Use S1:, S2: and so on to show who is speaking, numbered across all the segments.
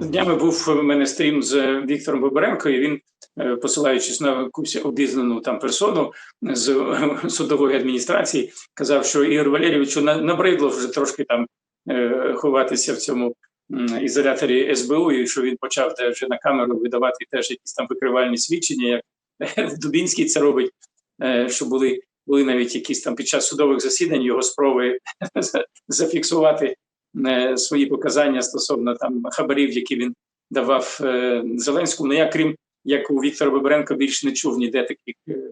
S1: Днями був у мене стрім з Віктором Бобренко, і він, е, посилаючись на якусь обізнану там персону з е, судової адміністрації, казав, що Ігор Валерійовичу набридло вже трошки там е, ховатися в цьому ізоляторі СБУ, і що він почав вже на камеру видавати теж якісь там викривальні свідчення, як Дубінський це робить, що були. Були навіть якісь там під час судових засідань його спроби зафіксувати свої показання стосовно там хабарів, які він давав е, Зеленському. Ну я крім як у Віктора Бабаренка більш не чув ніде таких е,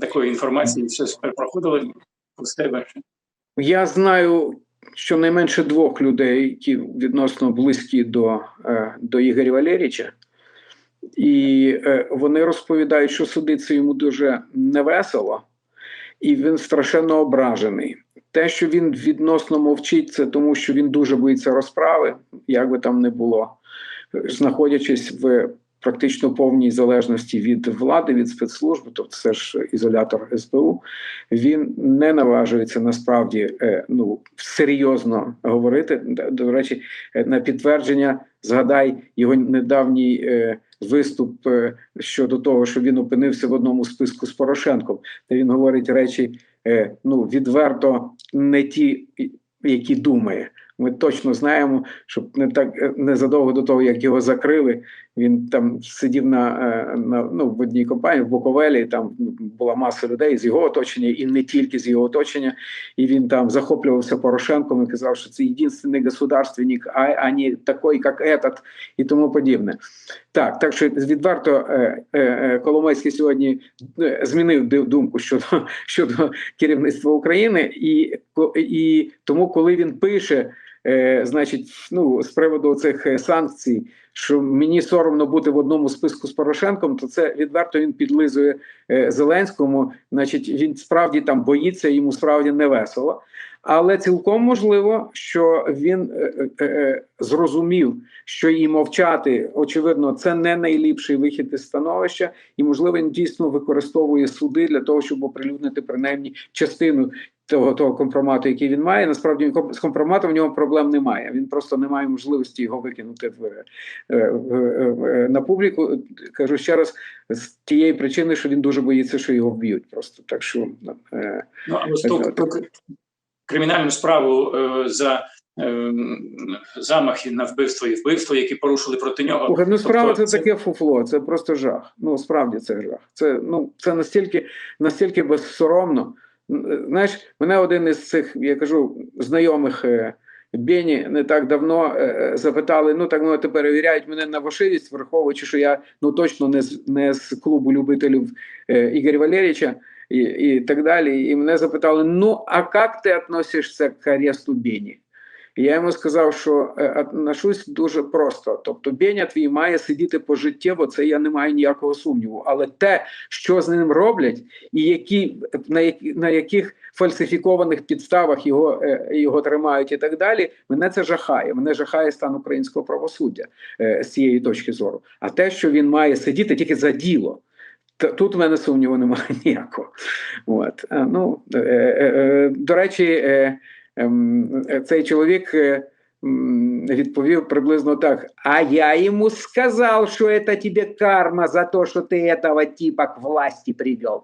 S1: такої інформації. Щось проходило з тебе.
S2: Я знаю щонайменше двох людей, які відносно близькі до, е, до Ігоря Валерійовича. І е, вони розповідають, що судиться йому дуже невесело, і він страшенно ображений. Те, що він відносно мовчить, це тому, що він дуже боїться розправи, як би там не було, знаходячись в практично повній залежності від влади, від спецслужб, тобто це ж ізолятор СБУ, він не наважується насправді е, ну, серйозно говорити. До- речі, е, на підтвердження згадай його недавній е, виступ щодо того, що він опинився в одному списку з Порошенком, де він говорить речі ну, відверто не ті, які думає. Ми точно знаємо, що не так незадовго до того, як його закрили, він там сидів на, е, на ну, в одній компанії в Буковелі. Там була маса людей з його оточення, і не тільки з його оточення. І він там захоплювався Порошенком і казав, що це єдиний государственник, а, а такий, як этот, і тому подібне. Так, так що відверто е, е, Коломойський сьогодні е, змінив думку щодо, щодо керівництва України, і, і тому, коли він пише, е, значить, ну з приводу цих е, санкцій, що мені соромно бути в одному списку з Порошенком, то це відверто він підлизує е, Зеленському. Значить, він справді там боїться, йому справді не весело. Але цілком можливо, що він е, е, е, зрозумів, що і мовчати, очевидно, це не найліпший вихід із становища, і можливо він дійсно використовує суди для того, щоб оприлюднити принаймні частину того, того компромату, який він має. Насправді з компроматом в нього проблем немає. Він просто не має можливості його викинути в, е, в, е, на публіку. Кажу ще раз, з тієї причини, що він дуже боїться, що його вб'ють. Просто так що е,
S1: Ну кримінальну справу е, за е, замахи на вбивство і вбивство, які порушили проти нього.
S2: Слухай, ну справа
S1: Тобто
S2: це таке фуфло, це просто жах. Ну справді це жах. Це ну це настільки, настільки безсоромно. Знаєш, мене один із цих, я кажу, знайомих е, Бені не так давно е, е, запитали: ну так мовити, перевіряють мене на вошивість, враховуючи, що я ну точно не з не з клубу любителів Ігоря Валерійовича і, і так далі. І мене запитали: ну а як ти відносишся к аресту Бені? Я йому сказав, що е, отношусь дуже просто. Тобто, Беня твій має сидіти пожиттєво, це я не маю ніякого сумніву. Але те, що з ним роблять, і які на, які, на яких фальсифікованих підставах його, е, його тримають, і так далі, мене це жахає. Мене жахає стан українського правосуддя е, з цієї точки зору. А те, що він має сидіти тільки за діло. Тут в мене сумніву немає ніякого. От. Е, Ну, е, е, е, до речі, е, е, цей чоловік е, м, відповів приблизно так: А я йому сказав, що це тебе карма за те, що ти этого типа к власті привел.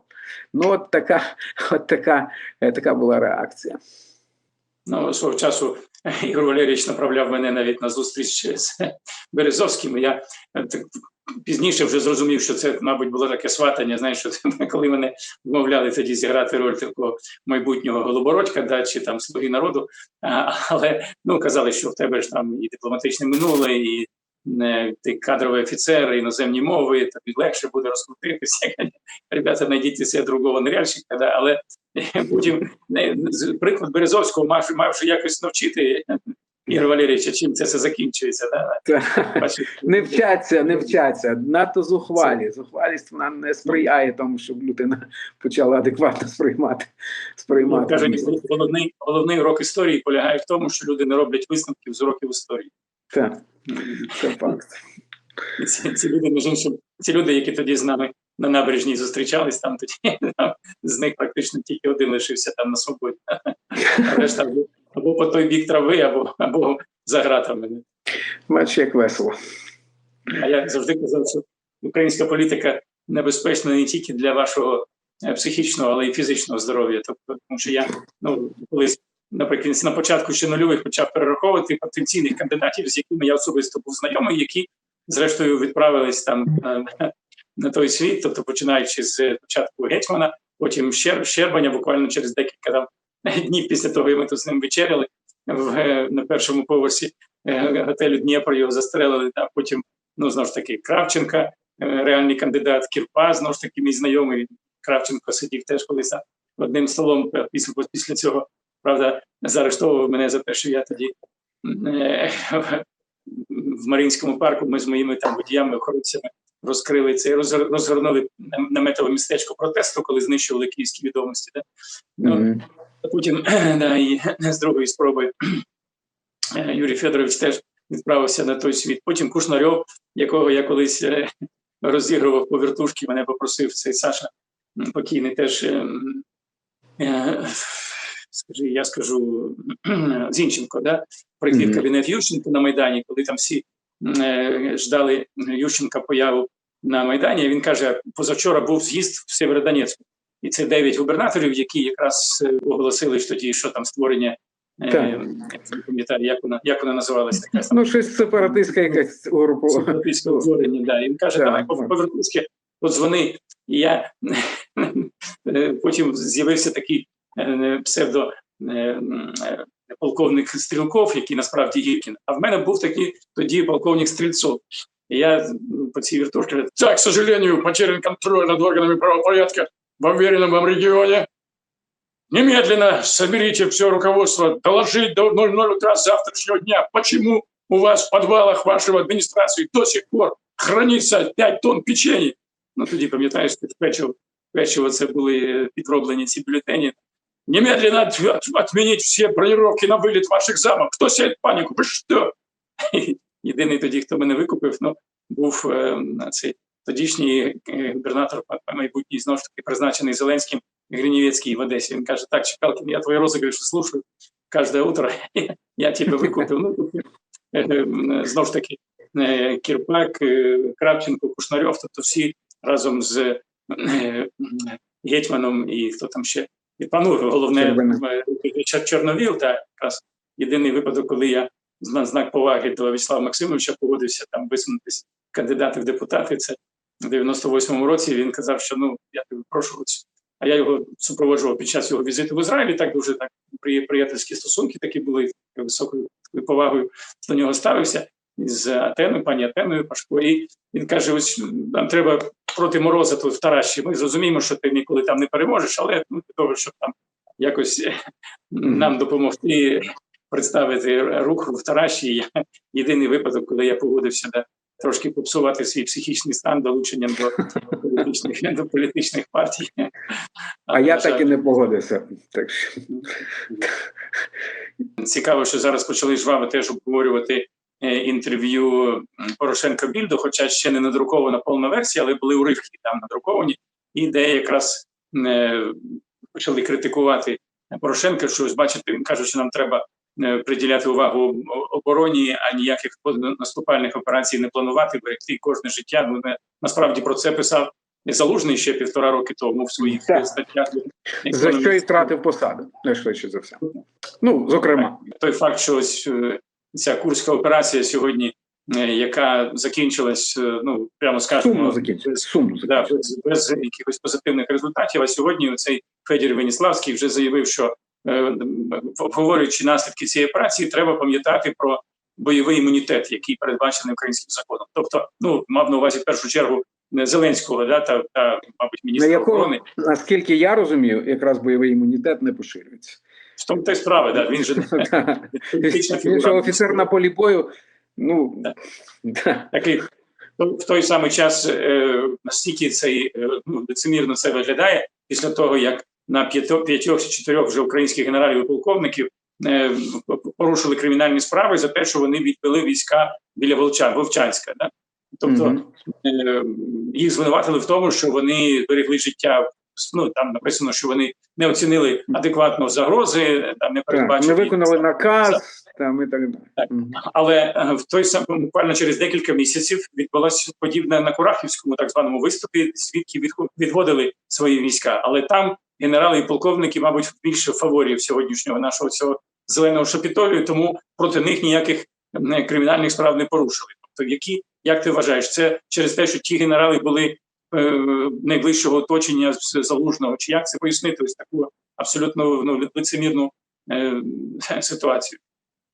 S2: Ну, от така, от така, е, така була реакція.
S1: Ну, свого часу Ігор Валерійович направляв мене навіть на зустріч з Березовським. і Я е, так пізніше вже зрозумів, що це, мабуть, було таке сватання. Знаєш, що це, коли мене вмовляли тоді зіграти роль такого майбутнього голобородька, да, чи там слуги народу. А, але ну казали, що в тебе ж там і дипломатичне минуле, і не, ти кадровий офіцер, іноземні мови, тобі легше буде розкрутитися. Ребята, знайдіть себе другого ныряльщика, да, але потім приклад Березовського мав, мавши якось навчити Ігор Валерійовича, чим це все закінчується. Да?
S2: Не вчаться, не вчаться. Надто зухвалі. Зухвалість вона не сприяє тому, щоб людина почала адекватно сприймати.
S1: ну,
S2: сприймати.
S1: каже, головний, головний урок історії полягає в тому, що люди не роблять висновків з уроків історії.
S2: Так, це факт.
S1: Ці, ці люди, між іншим, ці люди, які тоді з нами на набережній зустрічались, там тоді там, з них практично тільки один лишився там на свободі. Або, по той бік трави, або, або за ґратами.
S2: Бачиш, як весело.
S1: А я завжди казав, що українська політика небезпечна не тільки для вашого е, психічного, але й фізичного здоров'я. Тобто, тому що я ну колись наприкінці на початку ще нульових почав перераховувати потенційних кандидатів, з якими я особисто був знайомий, які зрештою відправились там е, на той світ, тобто починаючи з початку гетьмана, потім Щер, Щербаня, буквально через декілька там днів після того, як ми тут з ним вечеряли в, е, на першому поверсі е, готелю Дніпро його застрелили, а потім ну знову ж таки Кравченка, е, реальний кандидат, Кірпа, знову ж таки, мій знайомий Кравченко сидів теж колись одним столом після, після цього. Правда, заарештовував мене за те, що я тоді в Марінському парку ми з моїми там водіями, охоронцями розкрили це, роз- розгорнули наметове містечко протесту, коли знищували київські відомості. Да? А Потім да, і з другої спроби е, Юрій Федорович теж відправився на той світ. Потім Кушнарьов, якого я колись е, розігрував по вертушки, мене попросив цей Саша покійний теж. е, е, Скажи, я скажу Зінченко, да? прийти в
S2: Мгм.
S1: кабінет Ющенко на Майдані, коли там всі е, ждали Ющенка появу на Майдані. Він каже: позавчора був з'їзд в Сєвєродонецьку. І це дев'ять губернаторів, які якраз е, оголосили ж тоді, що там створення. е,
S2: Так.
S1: пам'ятаю, як вона як вона називалася така
S2: Ну, щось сепаратистська якась група.
S1: сепаратистське утворення. Да. Він каже,
S2: Так,
S1: давай подзвони. І я е, потім з'явився такий псевдо полковник Стрілков, який насправді Гіркін. А в мене був такий тоді полковник Стрільцов. І я по цій вертушці говорю, так, к сожалению, потерян контроль над органами правопорядка в уверенном вам регионе. Немедленно соберите все руководство, доложить до 00 утра завтрашнего дня, почему у вас в подвалах вашего администрации до сих пор хранится 5 тонн печенья. Ну тоді пам'ятаєш, що печиво, це були е, підроблені ці бюлетені. Немедленно от, от, отменить всі бронировки на виліт ваших замок. Хто сіє паніку? Ви що? Єдиний тоді, хто мене викупив, ну, був е, цей тодішній е, губернатор, майбутній знову ж таки призначений Зеленським Гриневецкий в Одесі. Він каже: Так, Чекалкин, я твої розіграші слушаю кожне утро. Я тебе викупив. Ну, е, е, знову ж таки, Кірпак, Кравченко, Кушнарьов, тобто всі разом з Гетьманом і хто там ще. І пану головне Чорновіл, та якраз єдиний випадок, коли я на знак поваги до Вячеслава Максимовича погодився там висунутися кандидати в депутати. Це в 98-му році він казав, що ну я тебе прошу. А я його супроводжував під час його візиту в Ізраїлі. Так дуже так приятельські стосунки такі були високою повагою до нього ставився з Атеною, пані Атеною Пашко. І він каже: ось нам треба проти мороза тут в Тараші. Ми зрозуміємо, що ти ніколи там не переможеш, але ну, для того, щоб там якось е, нам допомогти представити рух в Тараші. Я єдиний випадок, коли я погодився да, трошки попсувати свій психічний стан долученням до політичних, до політичних партій.
S2: А я так і не погодився. Так що
S1: цікаво, що зараз почали жваво теж обговорювати е, інтерв'ю Порошенка Більду, хоча ще не надрукована повна версія, але були уривки там надруковані, і де якраз е, почали критикувати Порошенка, що ось бачите, він каже, що нам треба приділяти увагу обороні, а ніяких наступальних операцій не планувати, берегти кожне життя. Ну, не- насправді про це писав Залужний ще півтора роки тому в своїх
S2: Так.
S1: е, статтях.
S2: за що і втратив посаду, найшвидше за все. Ну, зокрема.
S1: той факт, що ось е, ця курська операція сьогодні, е, яка закінчилась, е, ну прямо скажемо,
S2: Сумно закінчилось.
S1: без,
S2: Сумно
S1: да, без, без якихось позитивних результатів. А сьогодні цей Федір Веніславський вже заявив, що е, обговорюючи наслідки цієї операції, треба пам'ятати про бойовий імунітет, який передбачений українським законом. Тобто, ну мав на увазі в першу чергу не Зеленського, да, та, та мабуть,
S2: На
S1: міністра
S2: якого,
S1: оборони.
S2: наскільки я розумію, якраз бойовий імунітет не поширюється.
S1: В тому та й справа, да, він же
S2: Він же офіцер на полі бою. Ну,
S1: такий в той самий час е, настільки цей е, ну, лицемірно це виглядає після того, як на п'ятьох чи чотирьох вже українських генералів і полковників е, порушили кримінальні справи за те, що вони відвели війська біля Волча, Вовчанська. Да? Тобто е, їх звинуватили в тому, що вони берегли життя ну там написано, що вони не оцінили адекватно загрози, там не
S2: Так, не виконали наказ там і так далі.
S1: Але е, в той сам буквально через декілька місяців відбулося подібне на Курахівському так званому виступі, звідки відводили свої війська. Але там генерали і полковники, мабуть, більше фаворів сьогоднішнього нашого цього зеленого шапітолію, тому проти них ніяких кримінальних справ не порушили. Тобто, які як ти вважаєш, це через те, що ті генерали були найближчого оточення залужного, чи як це пояснити ось таку абсолютно ну, лицемірну е, ситуацію?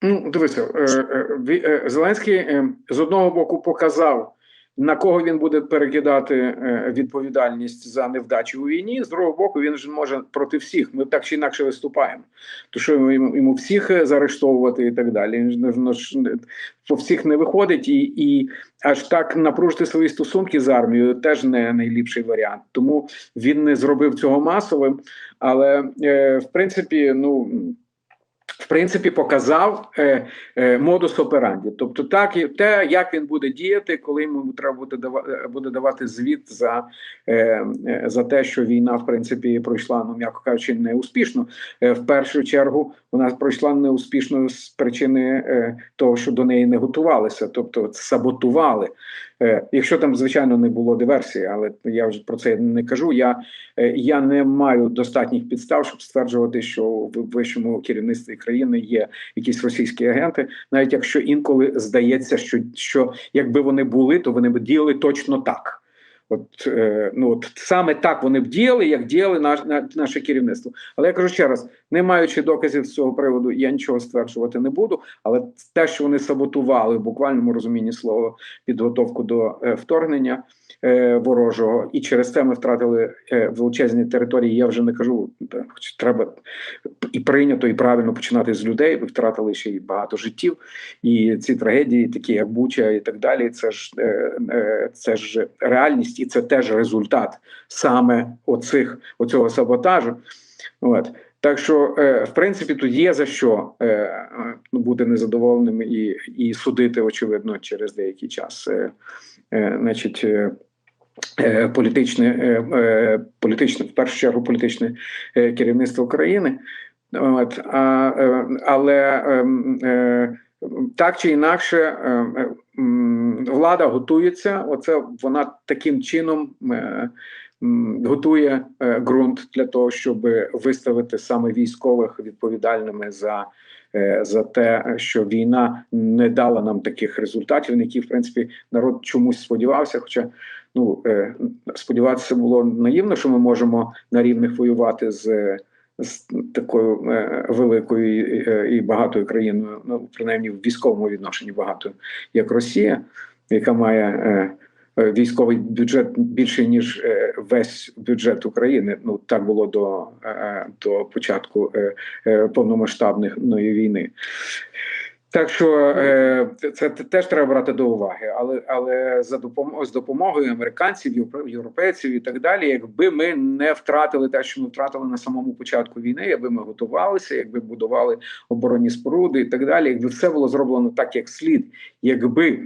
S2: Ну, дивися, е, е, е, Зеленський е, з одного боку показав, на кого він буде перекидати е, відповідальність за невдачі у війні. З другого боку, він ж може проти всіх. Ми так чи інакше виступаємо. То що йому, всіх е, заарештовувати і так далі. Він ж ну, по всіх не виходить, і, і аж так напружити свої стосунки з армією теж не найліпший варіант. Тому він не зробив цього масовим. Але е, в принципі, ну в принципі, показав е, е, модус операнді. Тобто, так і те, як він буде діяти, коли йому треба буде давати, буде давати звіт за, е, е, за те, що війна, в принципі, пройшла, ну м'яко кажучи, не успішно. Е, в першу чергу вона пройшла неуспішно з причини е, того, що до неї не готувалися, тобто саботували. Е, якщо там, звичайно, не було диверсії, але я вже про це не кажу. Я, е, я не маю достатніх підстав, щоб стверджувати, що в вищому керівництві країни є якісь російські агенти, навіть якщо інколи здається, що, що якби вони були, то вони б діяли точно так. От, е, ну, от саме так вони б діяли, як діяли наш, наше керівництво. Але я кажу ще раз: не маючи доказів з цього приводу, я нічого стверджувати не буду. Але те, що вони саботували в буквальному розумінні слова підготовку до е, вторгнення е, ворожого, і через це ми втратили е, величезні території. Я вже не кажу, хоч треба і прийнято, і правильно починати з людей. Ви втратили ще й багато життів, і ці трагедії, такі як Буча і так далі. Це ж е, е, це ж реальність, і це теж результат саме оцих оцього саботажу. От. Так що, е, в принципі, тут є за що е, е, ну, бути незадоволеним і, і судити, очевидно, через деякий час. Значить, політичне, політичне, в першу чергу, політичне керівництво країни. От, а, але ем, так чи інакше, е, е, м, влада готується. Оце вона таким чином готує е, ґрунт для того, щоб виставити саме військових відповідальними за. е, За те, що війна не дала нам таких результатів, на які в принципі народ чомусь сподівався. Хоча ну е, сподіватися було наївно, що ми можемо на рівних воювати з з такою великою і, багатою країною, ну принаймні в військовому відношенні багатою, як Росія, яка має військовий бюджет більший ніж е, весь бюджет України. Ну так було до, е, до початку е, е, повномасштабної війни. Так що е, це, теж треба брати до уваги, але але за допомогою з допомогою американців, євро- європейців і так далі, якби ми не втратили те, що ми втратили на самому початку війни, якби ми готувалися, якби будували оборонні споруди і так далі, якби все було зроблено так, як слід, якби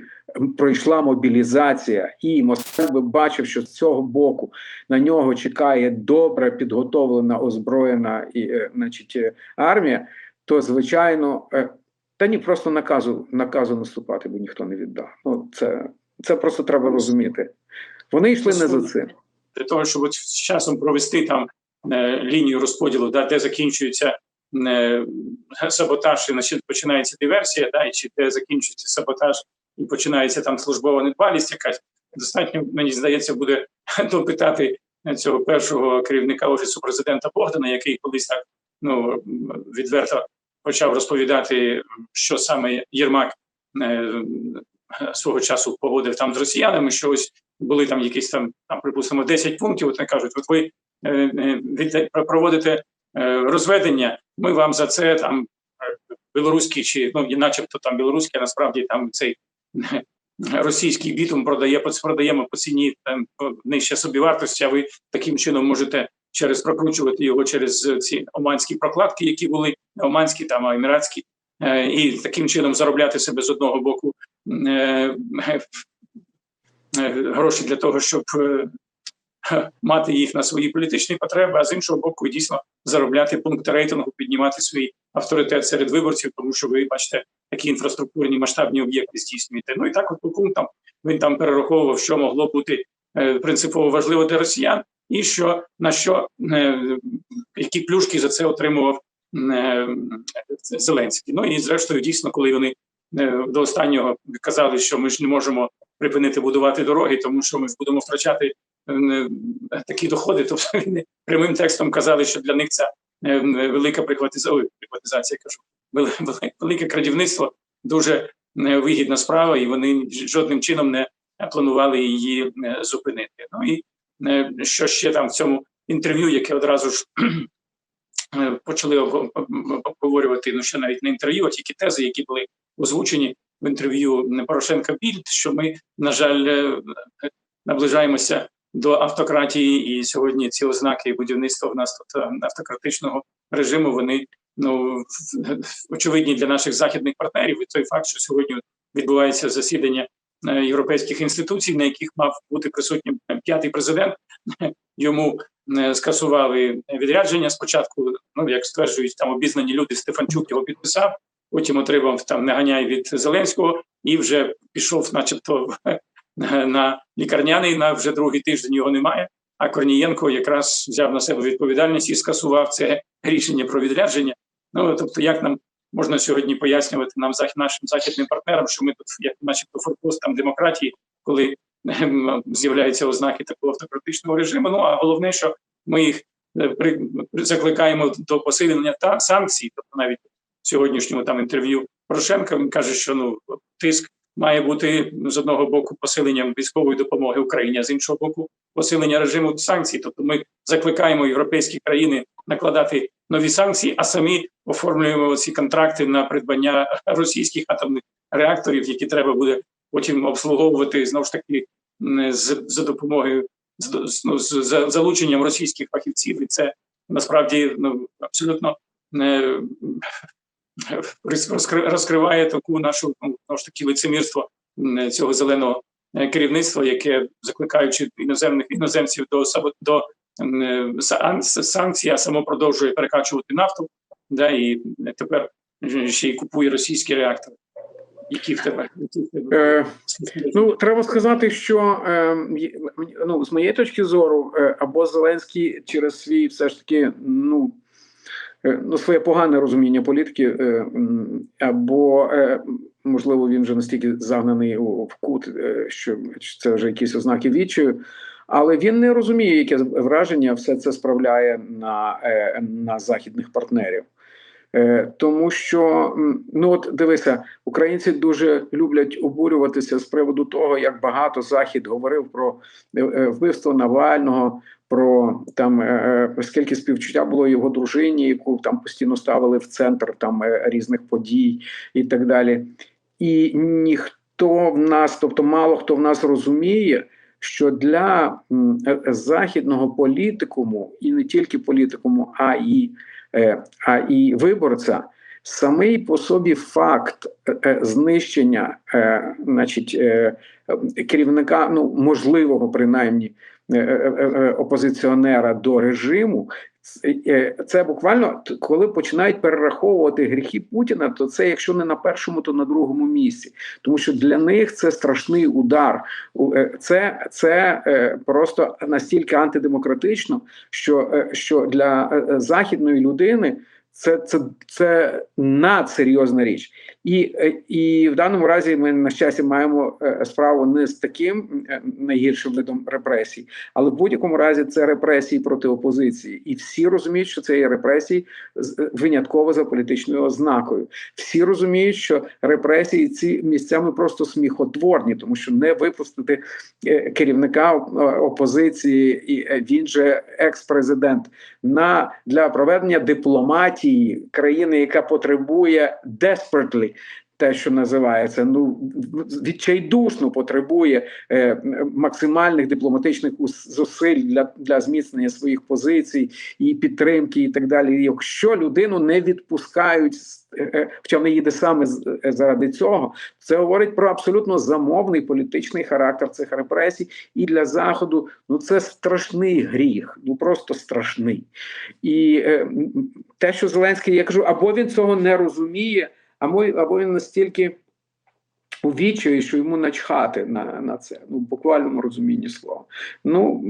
S2: пройшла мобілізація, і Москва бачив, що з цього боку на нього чекає добре підготовлена, озброєна і е, значить е, армія, то звичайно. е, та ні, просто наказу наказу наступати, бо ніхто не віддав. Ну це, це просто треба розуміти. Вони йшли не за цим.
S1: для того, щоб з часом провести там лінію розподілу, да, де закінчується саботаж і починається диверсія, да, і чи де закінчується саботаж і починається там службова недбалість якась. Достатньо, мені здається, буде допитати цього першого керівника офісу президента Богдана, який колись так ну відверто почав розповідати, що саме Єрмак е, свого часу погодив там з росіянами, що ось були там якісь там, там припустимо, 10 пунктів. От кажуть, от ви е, е, від, проводите розведення, ми вам за це там білоруський чи ну, начебто там білоруський, а насправді там цей російський бітум продає продаємо по ціні там нижче собівартості. А ви таким чином можете через прокручувати його через е, ці оманські прокладки, які були оманські, там еміратські, е, і таким чином заробляти себе з одного боку. е, гроші для того, щоб мати їх на свої політичні потреби, а з іншого боку, дійсно заробляти пункти рейтингу, піднімати свій авторитет серед виборців, тому що ви бачите такі інфраструктурні масштабні об'єкти здійснюєте. Ну і так, от по пунктам він там перераховував, що могло бути е, принципово важливо для росіян, і що на що е, які плюшки за це отримував е, Зеленський. Ну і зрештою, дійсно, коли вони до останнього казали, що ми ж не можемо припинити будувати дороги, тому що ми ж будемо втрачати такі доходи. Тобто вони прямим текстом казали, що для них це велика прихватизація, кажу, велике крадівництво, дуже е, вигідна справа, і вони жодним чином не планували її е, зупинити. Ну і е, що ще там в цьому інтерв'ю, яке одразу ж почали обговорювати, ну ще навіть не інтерв'ю, а тільки тези, які були озвучені в інтерв'ю Порошенка Більд, що ми, на жаль, наближаємося до автократії, і сьогодні ці ознаки будівництва в нас тут автократичного режиму вони ну очевидні для наших західних партнерів. І той факт, що сьогодні відбувається засідання е, європейських інституцій, на яких мав бути присутнім п'ятий президент, йому е, скасували відрядження. Спочатку, ну як стверджують там обізнані люди, Стефанчук його підписав. Потім отримав там неганяй від Зеленського і вже пішов, начебто, на лікарняний. На вже другий тиждень його немає. А Корнієнко якраз взяв на себе відповідальність і скасував це рішення про відрядження. Ну тобто, як нам можна сьогодні пояснювати нам нашим західним партнерам, що ми тут, як начебто, форпостом демократії, коли ем, з'являються ознаки такого автократичного режиму. Ну а головне, що ми їх е, при закликаємо до посилення та санкцій, тобто навіть в сьогоднішньому там інтерв'ю Порошенка він каже, що ну тиск має бути ну, з одного боку посиленням військової допомоги Україні, а з іншого боку, посилення режиму санкцій. Тобто, ми закликаємо європейські країни накладати нові санкції, а самі оформлюємо ці контракти на придбання російських атомних реакторів, які треба буде потім обслуговувати знову ж таки з за допомогою з, ну, з, за залученням російських фахівців, і це насправді ну абсолютно не розкри- розкриває таку нашу ну, ж таки лицемірство цього зеленого е, керівництва, яке закликаючи іноземних іноземців до до е, сан- санкцій, а само продовжує перекачувати нафту, да і тепер ще й купує російські реактори. Які в тебе
S2: Е, Ну, треба сказати, що е, ну, з моєї точки зору, е, або Зеленський через свій все ж таки ну, е, ну, своє погане розуміння політики, е, або можливо він вже настільки загнаний в кут, що це вже якісь ознаки відчаю. Але він не розуміє, яке враження все це справляє на, на західних партнерів. Е, Тому що ну от дивися, українці дуже люблять обурюватися з приводу того, як багато захід говорив про е, е, вбивство Навального, про там скільки співчуття було його дружині, яку там постійно ставили в центр там різних подій і так далі. І ніхто в нас, тобто мало хто в нас розуміє, що для західного політикуму, і не тільки політикуму, а і а і виборця, самий по собі факт е, е, знищення, е, значить, е, е, керівника, ну можливого принаймні е, е, е, опозиціонера до режиму. Це, е, буквально коли починають перераховувати гріхи Путіна, то це якщо не на першому, то на другому місці, тому що для них це страшний удар. Е, Це, це е, просто настільки антидемократично, що, е, що для е, е, західної людини це, це, це надсерйозна річ. І, е, і в даному разі ми на щастя маємо е, справу не з таким е, найгіршим видом репресій, але в будь-якому разі це репресії проти опозиції, і всі розуміють, що це є репресії винятково за політичною ознакою. Всі розуміють, що репресії ці місцями просто сміхотворні, тому що не випустити керівника опозиції, і він же екс-президент на для проведення дипломатії країни, яка потребує desperately те, що називається, ну відчайдушно потребує е, максимальних дипломатичних зусиль для, для зміцнення своїх позицій і підтримки, і так далі. Якщо людину не відпускають, е, е, хоча вона їде саме е, заради цього, це говорить про абсолютно замовний політичний характер цих репресій, і для заходу ну це страшний гріх, ну просто страшний. І е, те, що Зеленський, я кажу, або він цього не розуміє, або, він настільки у відчаї, що йому начхати на, на це, ну в буквальному розумінні слова. Ну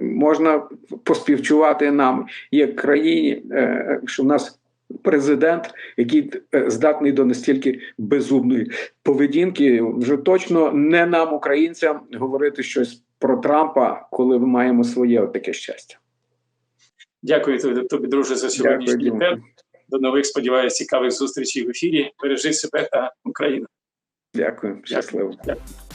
S2: можна поспівчувати нам як країні, е, що в нас. Президент, який е, здатний до настільки безумної поведінки, вже точно не нам, українцям, говорити щось про Трампа, коли ми маємо своє таке щастя.
S1: Дякую тобі, друже, за сьогоднішній
S2: Діма.
S1: До нових, сподіваюся, цікавих зустрічей в ефірі. Бережи себе та Україну.
S2: Дякую, щасливо.
S1: Дякую.